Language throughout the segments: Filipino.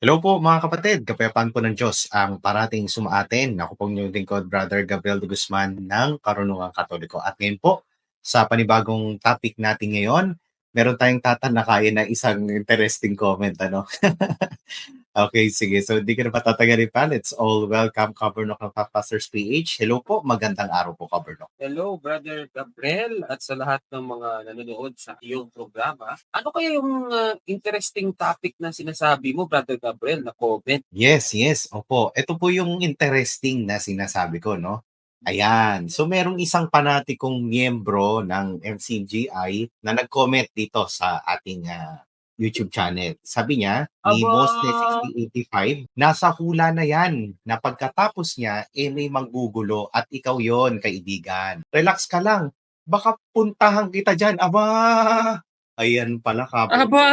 Hello po mga kapatid, kapayapaan po ng Diyos ang parating sumaatin. Ako pong inyong lingkod, Brother Gabriel de Guzman ng Karunungang Katoliko. At ngayon po, sa panibagong topic natin ngayon, meron tayong tatanakayin na isang interesting comment. Ano? Okay, sige. So, hindi ko na patatagalin pa. Let's all welcome Kabernok ng Pastors PH. Hello po, magandang araw po, Kabernok. Hello, Brother Gabriel, at sa lahat ng mga nanonood sa iyong programa. Ano kaya yung uh, interesting topic na sinasabi mo, Brother Gabriel, na comment? Yes, yes. Opo. Ito po yung interesting na sinasabi ko, no? Ayan. So, merong isang panatikong miyembro ng MCGI na nag-comment dito sa ating uh, YouTube channel. Sabi niya, ni Aba! Mosne 6085, nasa hula na yan na pagkatapos niya, eh may manggugulo at ikaw yon kaibigan. Relax ka lang. Baka puntahan kita dyan. Aba! Ayan pala ka. Aba!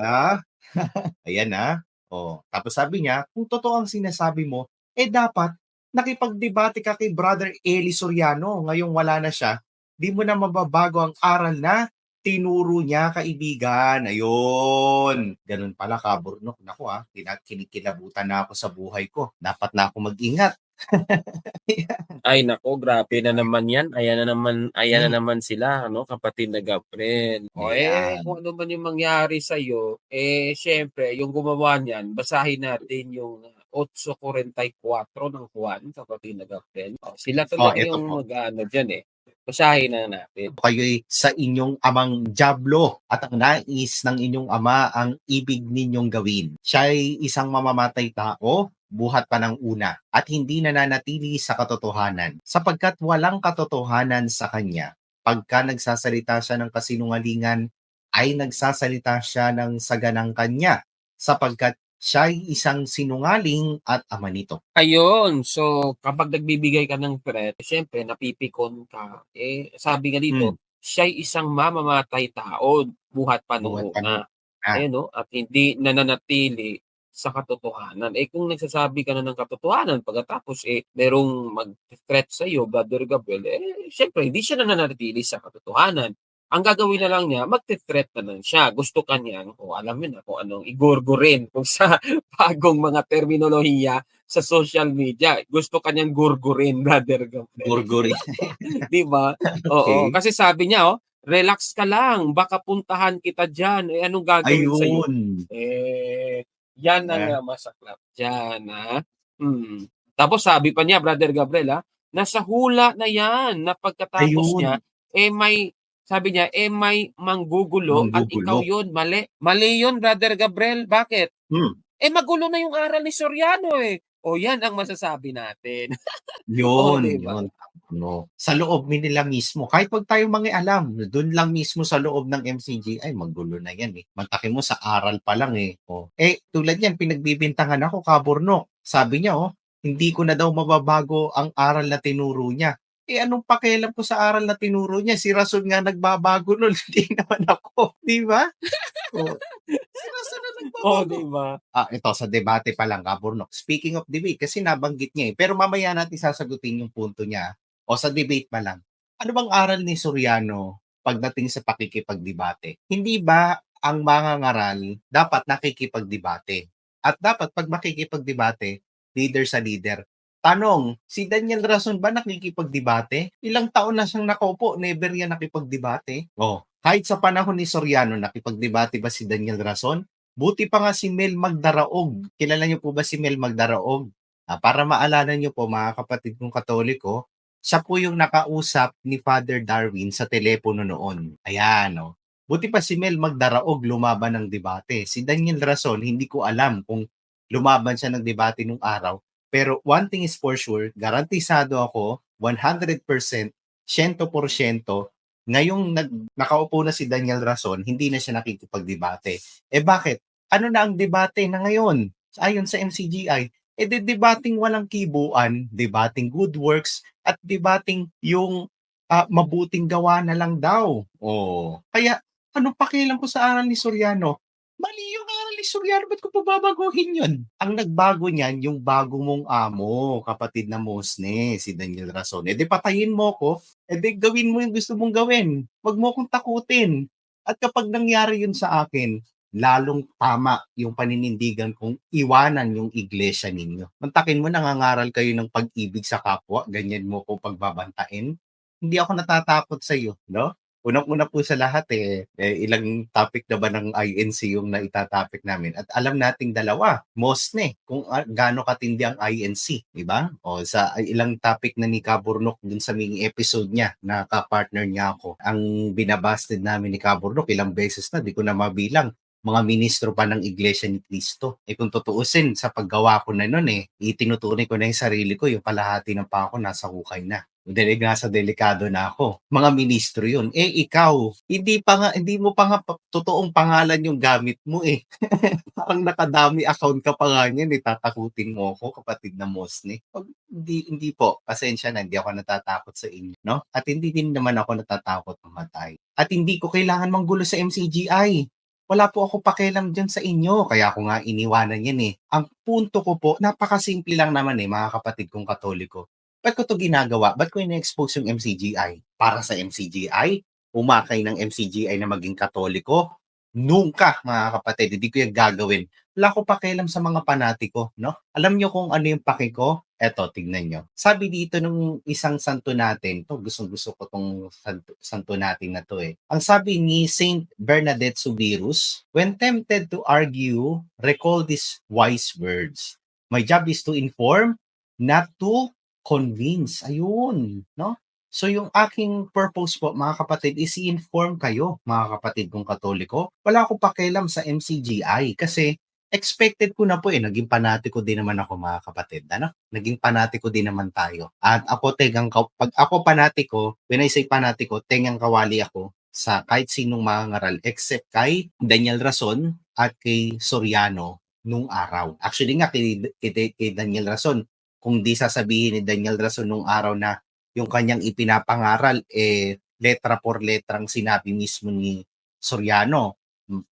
ha? Ayan na. Oh, tapos sabi niya, kung totoo ang sinasabi mo, eh dapat nakipagdebate ka kay Brother Eli Soriano. Ngayong wala na siya, di mo na mababago ang aral na tinuro niya kaibigan. Ayun. Ganun pala kaburnok. Naku ah, kinikilabutan na ako sa buhay ko. Dapat na ako mag-ingat. Ay nako, grabe na naman yan. Ayan na naman, ayan Hmm. na naman sila, ano, kapatid na Gabriel. O eh, Ayan. kung ano man yung mangyari sa iyo, eh syempre, yung gumawa niyan, basahin natin yung 8.44 ng Juan, kapatid na Gabriel. O, sila talaga eto yung mag-ano dyan eh. Basahin na natin. kayo'y sa inyong amang jablo at ang nais ng inyong ama ang ibig ninyong gawin. Siya ay isang mamamatay tao, buhat pa ng una, at hindi nananatili sa katotohanan, sapagkat walang katotohanan sa kanya. Pagka nagsasalita siya ng kasinungalingan, ay nagsasalita siya ng saganang kanya, sapagkat siya ay isang sinungaling at ama nito. Ayun, so kapag nagbibigay ka ng threat, syempre napipikon ka. Eh, sabi nga dito, siya'y isang mamamatay tao, buhat pa noon na. Ah. Ayun, no? At hindi nananatili sa katotohanan. Eh kung nagsasabi ka na ng katotohanan, pagkatapos eh merong mag-threat sa iyo, Brother Gabriel, eh syempre hindi siya nananatili sa katotohanan. Ang gagawin na lang niya, magte-threat na lang siya. Gusto ka niya, o alam mo na kung anong igurgurin kung sa bagong mga terminolohiya sa social media. Gusto ka niyang gurgurin, Brother Gabriel. Gurguri. Di ba? Oo. Okay. Kasi sabi niya, oh, relax ka lang, baka puntahan kita dyan. Eh, anong gagawin? Ayun. Eh, yan ang Ah. uh, masaklap dyan, ha? Hmm. Tapos sabi pa niya, Brother Gabriel, ha? Nasa hula na yan, na pagkatapos Ayun. niya, eh may, sabi niya, eh may manggugulo, at Manggugulo. ikaw yun, mali. Mali yun, Brother Gabriel. Bakit? Hmm. Eh magulo na yung aral ni Soriano eh. O yan ang masasabi natin. Yun, diba? yun. No. Sa loob nila mismo. Kahit wag tayo alam, doon lang mismo sa loob ng MCG, ay magulo na yan eh. Mantaki mo sa aral pa lang eh. Oh. Eh, tulad yan, pinagbibintangan ako, kaburno. Sabi niya, oh, hindi ko na daw mababago ang aral na tinuro niya. Eh, anong pakialam ko sa aral na tinuro niya? Si Rason nga nagbabago nun, hindi naman ako. Di ba? Oh. Si Rason na nagbabago. oh, di ba? Ah, ito sa debate pa lang Kaburnok. Speaking of debate kasi nabanggit niya eh. Pero mamaya natin sasagutin yung punto niya o sa debate pa lang. Ano bang aral ni Soriano pagdating sa pakikipagdebate? Hindi ba ang mga ngaral dapat nakikipagdebate? At dapat pag makikipagdebate, leader sa leader. Tanong, si Daniel Rason ba nakikipagdebate? Ilang taon na siyang nakaupo, never yan nakipagdebate. Oh, kahit sa panahon ni Soriano, nakipagdebate ba si Daniel Rason? Buti pa nga si Mel Magdaraog. Kilala niyo po ba si Mel Magdaraog? Ah, para maalala niyo po mga kapatid kong katoliko, siya po yung nakausap ni Father Darwin sa telepono noon. Ayan, oh. Buti pa si Mel Magdaraog lumaban ng debate. Si Daniel Rason, hindi ko alam kung lumaban siya ng debate nung araw. Pero one thing is for sure, garantisado ako, 100%, 100%, ngayong nag, nakaupo na si Daniel Rason, hindi na siya nakikipagdebate. Eh bakit? Ano na ang debate na ngayon? Ayon sa MCGI, eh de debating walang kibuan, debating good works, at debating yung ah, mabuting gawa na lang daw. Oh. Kaya, ano pakialam ko sa aral ni Soriano? Mali yung ni Soriano, ba't ko pababaguhin yun? Ang nagbago niyan, yung bago mong amo, kapatid na Mosne, si Daniel Rason. Eh di patayin mo ko, eh di gawin mo yung gusto mong gawin. Huwag mo akong takutin. At kapag nangyari yun sa akin, lalong tama yung paninindigan kong iwanan yung iglesia ninyo. Mantakin mo, nangangaral kayo ng pag-ibig sa kapwa, ganyan mo ko pagbabantain. Hindi ako natatakot sa iyo, no? Unang-una po sa lahat eh, eh, ilang topic na ba ng INC yung naitatopic namin? At alam nating dalawa, Mosne, kung uh, gaano katindi ang INC, di ba? O sa ilang topic na ni Kaburnok dun sa mini episode niya, na ka-partner niya ako. Ang binabasted namin ni Kaburnok, ilang beses na, di ko na mabilang mga ministro pa ng Iglesia ni Cristo. Eh kung tutuusin, sa paggawa ko na nun eh, itinutuloy ko na yung sarili ko, yung palahati ng pa ako nasa hukay na. Dahil nga sa delikado na ako. Mga ministro yun. Eh ikaw, hindi pa nga, hindi mo pa nga totoong pangalan yung gamit mo eh. Parang nakadami account ka pa nga niyan, eh, tatakutin mo ako, kapatid na Mosne. Pag, hindi, hindi po, pasensya na, hindi ako natatakot sa inyo, no? At hindi din naman ako natatakot mamatay. At hindi ko kailangan manggulo sa MCGI wala po ako pakialam dyan sa inyo. Kaya ako nga iniwanan yan eh. Ang punto ko po, napakasimple lang naman eh, mga kapatid kong katoliko. Ba't ko to ginagawa? Ba't ko ina-expose yung MCGI? Para sa MCGI? Umakay ng MCGI na maging katoliko? Nunca, mga kapatid, hindi ko yung gagawin. Wala ko pakialam sa mga panatiko, no? Alam nyo kung ano yung paki ko? Eto, tignan nyo. Sabi dito nung isang santo natin, to gusto gusto ko tong santo, santo natin na to eh. Ang sabi ni Saint Bernadette Subirus, when tempted to argue, recall these wise words. My job is to inform, not to convince. Ayun, no? So yung aking purpose po, mga kapatid, is i-inform kayo, mga kapatid kong katoliko. Wala akong pakialam sa MCGI kasi expected ko na po eh, naging panatiko din naman ako mga kapatid. Ano? Naging panatiko din naman tayo. At ako tegang, pag ako panatiko, when I say panatiko, tengang kawali ako sa kahit sinong mga ngaral except kay Daniel Rason at kay Soriano nung araw. Actually nga kay, kay, kay Daniel Rason, kung di sasabihin ni Daniel Rason nung araw na yung kanyang ipinapangaral, eh, letra por letrang sinabi mismo ni Soriano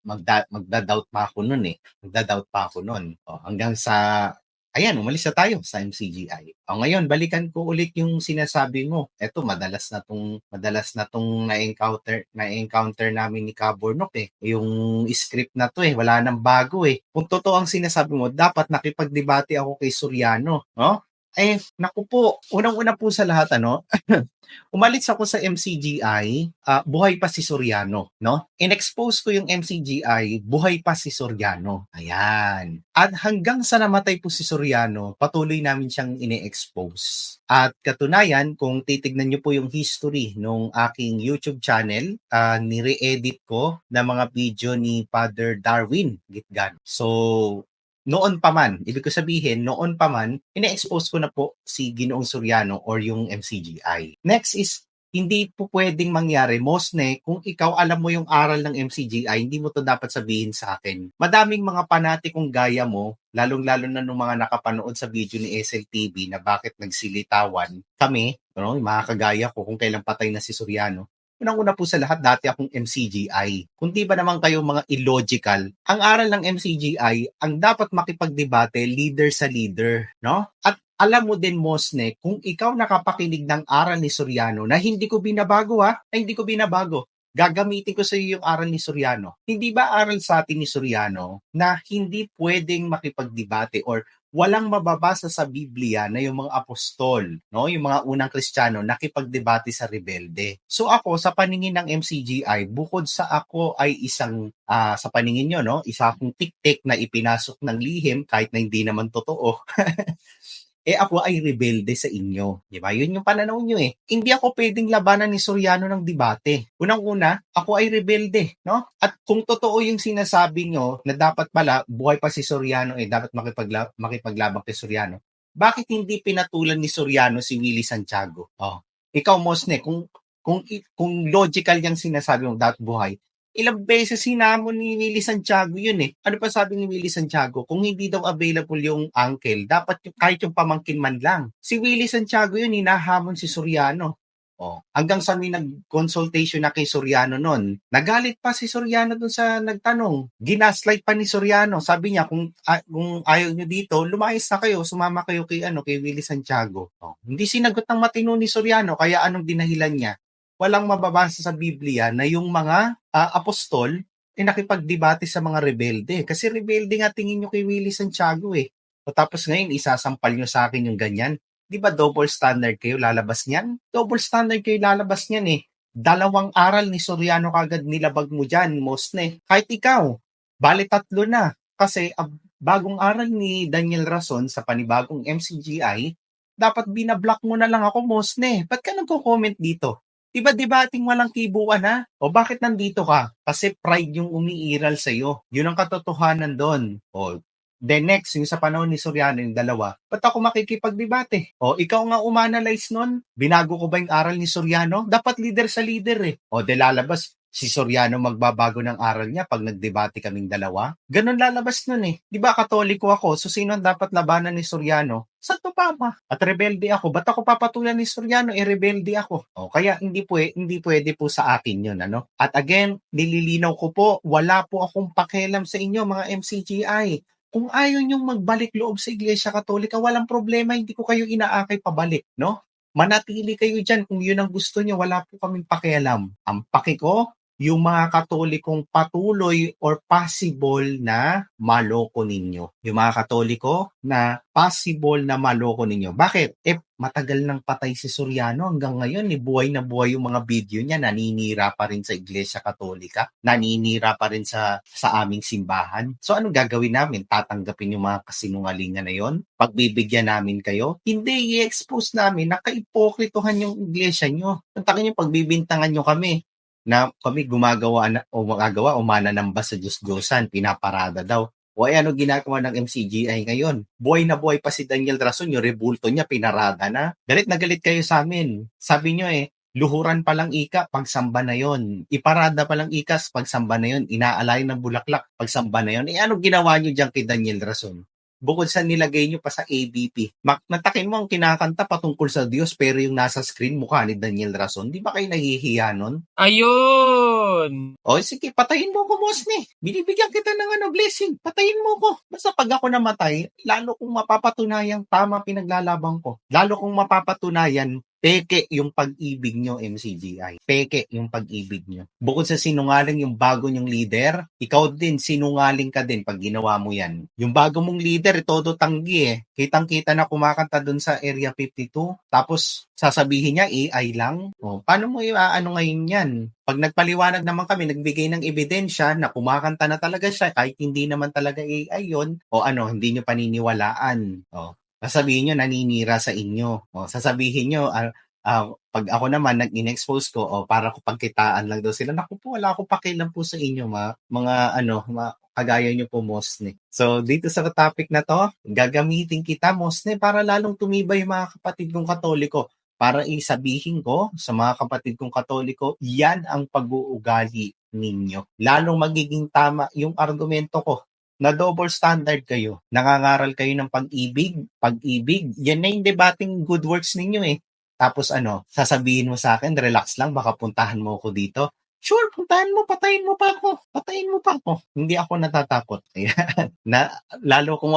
magda, magda-doubt pa ako noon eh. Magda-doubt pa ako noon. O, hanggang sa, ayan, umalis na tayo sa MCGI. O ngayon, balikan ko ulit yung sinasabi mo. Eto, madalas na tong, madalas na tong na-encounter, na-encounter namin ni Cabornok eh. Yung script na to eh, wala nang bago eh. Kung totoo ang sinasabi mo, dapat nakipagdebate ako kay Soriano. No? Eh, naku po, unang-una po sa lahat, ano, umalis ako sa MCGI, uh, buhay pa si Soriano, no? In-expose ko yung MCGI, buhay pa si Soriano. Ayan. At hanggang sa namatay po si Soriano, patuloy namin siyang ine-expose. At katunayan, kung titignan niyo po yung history nung aking YouTube channel, uh, nire-edit ko na mga video ni Father Darwin Gitgan. So, noon pa man, ibig ko sabihin, noon pa man, ina-expose ko na po si Ginoong Soriano or yung MCGI. Next is, hindi po pwedeng mangyari, Mosne, kung ikaw alam mo yung aral ng MCGI, hindi mo to dapat sabihin sa akin. Madaming mga panatikong gaya mo, lalong-lalo na nung mga nakapanood sa video ni SLTV na bakit nagsilitawan kami, ano, yung mga kagaya ko, kung kailan patay na si Soriano, Unang-una po sa lahat, dati akong MCGI. Kung di ba naman kayo mga illogical, ang aral ng MCGI, ang dapat makipagdebate, leader sa leader, no? At alam mo din, Mosne, kung ikaw nakapakinig ng aral ni Soriano na hindi ko binabago ha, ay hindi ko binabago, gagamitin ko sa iyo yung aral ni Soriano. Hindi ba aral sa atin ni Soriano na hindi pwedeng makipagdebate or walang mababasa sa Biblia na yung mga apostol, no, yung mga unang Kristiyano nakipagdebate sa rebelde. So ako sa paningin ng MCGI, bukod sa ako ay isang uh, sa paningin niyo, no, isa akong tik-tik na ipinasok ng lihim kahit na hindi naman totoo. eh ako ay rebelde sa inyo. Di ba? Yun yung pananaw nyo eh. Hindi ako pwedeng labanan ni Soriano ng debate. Unang-una, ako ay rebelde. No? At kung totoo yung sinasabi nyo na dapat pala, buhay pa si Soriano eh, dapat makipagla- makipaglabang kay Soriano, bakit hindi pinatulan ni Soriano si Willie Santiago? Oh. Ikaw, Mosne, kung kung kung logical yung sinasabi mo dapat buhay, ilang beses hinamon ni Willie Santiago yun eh. Ano pa sabi ni Willie Santiago? Kung hindi daw available yung uncle, dapat yung, kahit yung pamangkin man lang. Si Willie Santiago yun, hinahamon si Soriano. Oh, hanggang sa may nag-consultation na kay Soriano noon. Nagalit pa si Soriano dun sa nagtanong. Ginaslight pa ni Soriano. Sabi niya kung uh, kung ayaw niyo dito, lumayas na kayo, sumama kayo kay ano, kay Willie Santiago. Oh, hindi sinagot ng matino ni Soriano kaya anong dinahilan niya? Walang mababasa sa Biblia na yung mga uh, apostol eh, nakipagdebate sa mga rebelde. Kasi rebelde nga tingin nyo kay Willie Santiago eh. O tapos ngayon, isasampal nyo sa akin yung ganyan. Di ba double standard kayo lalabas niyan? Double standard kayo lalabas niyan eh. Dalawang aral ni Soriano kagad nilabag mo dyan, Mosne. Kahit ikaw, bali tatlo na. Kasi ang bagong aral ni Daniel Rason sa panibagong MCGI, dapat binablock mo na lang ako, Mosne. Ba't ka nagko-comment dito? Diba debating walang kibuan ha? O bakit nandito ka? Kasi pride yung umiiral sa'yo. Yun ang katotohanan doon. O then next, yung sa panahon ni Soriano, yung dalawa, ba't ako makikipagdebate? O ikaw nga umanalyze nun? Binago ko ba yung aral ni Soriano? Dapat leader sa leader eh. O de lalabas, si Soriano magbabago ng aral niya pag nagdebate kaming dalawa. Ganon lalabas nun eh. Di ba katoliko ako, so sino ang dapat labanan ni Soriano? Santo Papa. At rebelde ako. Ba't ako papatulan ni Soriano? Eh, rebelde ako. O, kaya hindi po, hindi pwede po sa akin yun. Ano? At again, nililinaw ko po, wala po akong pakialam sa inyo, mga MCGI. Kung ayaw niyong magbalik loob sa Iglesia Katolika, walang problema, hindi ko kayo inaakay pabalik, no? Manatili kayo dyan kung yun ang gusto niyo, wala po kaming pakialam. Ang paki ko, yung mga katolikong patuloy or possible na maloko ninyo. Yung mga katoliko na possible na maloko ninyo. Bakit? Eh, matagal nang patay si Soriano hanggang ngayon, eh, buhay na buhay yung mga video niya, naninira pa rin sa Iglesia Katolika, naninira pa rin sa, sa aming simbahan. So, anong gagawin namin? Tatanggapin yung mga kasinungalingan na yon? Pagbibigyan namin kayo? Hindi, i-expose namin na kaipokritohan yung Iglesia nyo. Tantakin yung pagbibintangan nyo kami na kami gumagawa na, o magagawa o mananamba sa Diyos-Diyosan, pinaparada daw. O ay ano ginagawa ng MCGI ngayon? Buhay na buhay pa si Daniel Rason, yung rebulto niya, pinarada na. Galit na galit kayo sa amin. Sabi niyo eh, luhuran pa lang ika, pagsamba na yon. Iparada pa lang ikas, pagsamba na yon. Inaalay ng bulaklak, pagsamba na yon. Eh ano ginawa niyo diyan kay Daniel Rason? Bukod sa nilagay nyo pa sa ABP, mak- natakin mo ang kinakanta patungkol sa Diyos pero yung nasa screen mukha ni Daniel Rason, di ba kayo nahihiya nun? Ayun! O sige, patayin mo ko, Mosne. Binibigyan kita ng ano, blessing. Patayin mo ko. Basta pag ako namatay, lalo kong mapapatunayang tama pinaglalabang ko. Lalo kong mapapatunayan, peke yung pag-ibig nyo, MCGI. Peke yung pag-ibig nyo. Bukod sa sinungaling yung bago nyong leader, ikaw din, sinungaling ka din pag ginawa mo yan. Yung bago mong leader, todo tanggi eh. Kitang-kita na kumakanta dun sa Area 52. Tapos, sasabihin niya, AI lang. O, paano mo ano ngayon yan? Pag nagpaliwanag naman kami, nagbigay ng ebidensya na kumakanta na talaga siya kahit hindi naman talaga AI yon o ano, hindi nyo paniniwalaan. O, sasabihin nyo, naninira sa inyo. O, sasabihin nyo, ah, ah, pag ako naman, nag-in-expose ko, o para ko pagkitaan lang daw sila, naku po, wala akong pakialam po sa inyo, ma, mga ano, ma, kagaya nyo po, Mosne. So, dito sa topic na to, gagamitin kita, Mosne, para lalong tumibay mga kapatid kong katoliko. Para isabihin ko sa mga kapatid kong katoliko, yan ang pag-uugali ninyo. Lalong magiging tama yung argumento ko na double standard kayo. Nangangaral kayo ng pag-ibig, pag-ibig. Yan na yung debating good works ninyo eh. Tapos ano, sasabihin mo sa akin, relax lang, baka puntahan mo ako dito. Sure, puntahan mo, patayin mo pa ako. Patayin mo pa ako. Hindi ako natatakot. Na, lalo kung,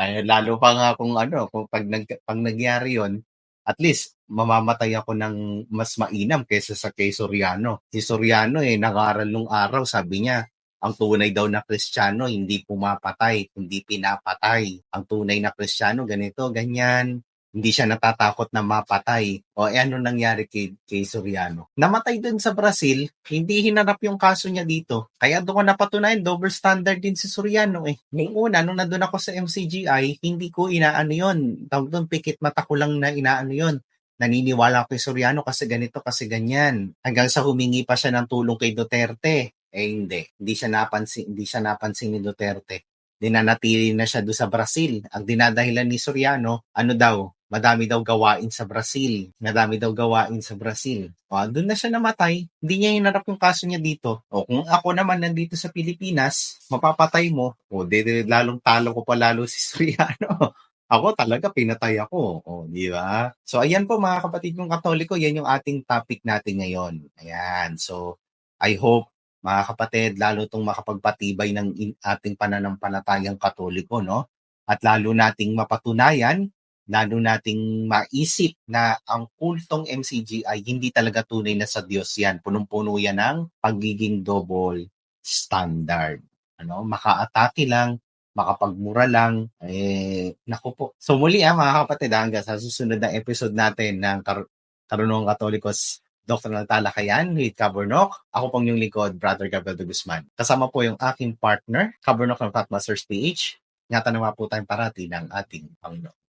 ay, lalo pa nga kung ano, kung pag, nag, pag nangyari yon at least, mamamatay ako ng mas mainam kaysa sa kay Soriano. Si Soriano eh, nag-aral nung araw, sabi niya, ang tunay daw na Kristiyano hindi pumapatay, hindi pinapatay. Ang tunay na Kristiyano ganito, ganyan. Hindi siya natatakot na mapatay. O eh, ano nangyari kay, kay Soriano? Namatay dun sa Brazil, hindi hinarap yung kaso niya dito. Kaya doon ko napatunayan, double standard din si Soriano eh. Nung una, nung nandun ako sa MCGI, hindi ko inaano yun. Tawag doon, pikit mata ko lang na inaano yun naniniwala kay Soriano kasi ganito, kasi ganyan. Hanggang sa humingi pa siya ng tulong kay Duterte. Eh hindi, hindi siya napansin, hindi siya napansin ni Duterte. Dinanatili na siya doon sa Brazil. Ang dinadahilan ni Soriano, ano daw, madami daw gawain sa Brazil. Madami daw gawain sa Brazil. O, doon na siya namatay. Hindi niya hinarap yung kaso niya dito. O, kung ako naman nandito sa Pilipinas, mapapatay mo, o, di, di, lalong talo ko pa lalo si Soriano. Ako talaga pinatay ako, o, di ba? So ayan po mga kapatid kong Katoliko, yan yung ating topic natin ngayon. Ayan. So I hope mga kapatid, lalo itong makapagpatibay ng in- ating pananampalatayang Katoliko, no? At lalo nating mapatunayan, lalo nating maisip na ang kultong MCG ay hindi talaga tunay na sa Diyos yan. Punong-puno yan ng pagiging double standard. Ano, makaatake lang, makapagmura lang, eh, naku po. So muli ah, mga kapatid, ah, hanggang sa susunod na episode natin ng Kar- Karunong Katolikos Doctrinal Talakayan with Kabernok. Ako pong yung likod, Brother Gabriel de Guzman. Kasama po yung aking partner, Kabernok ng Fatmasters PH. Ingatan naman po tayong parati ng ating Panginoon.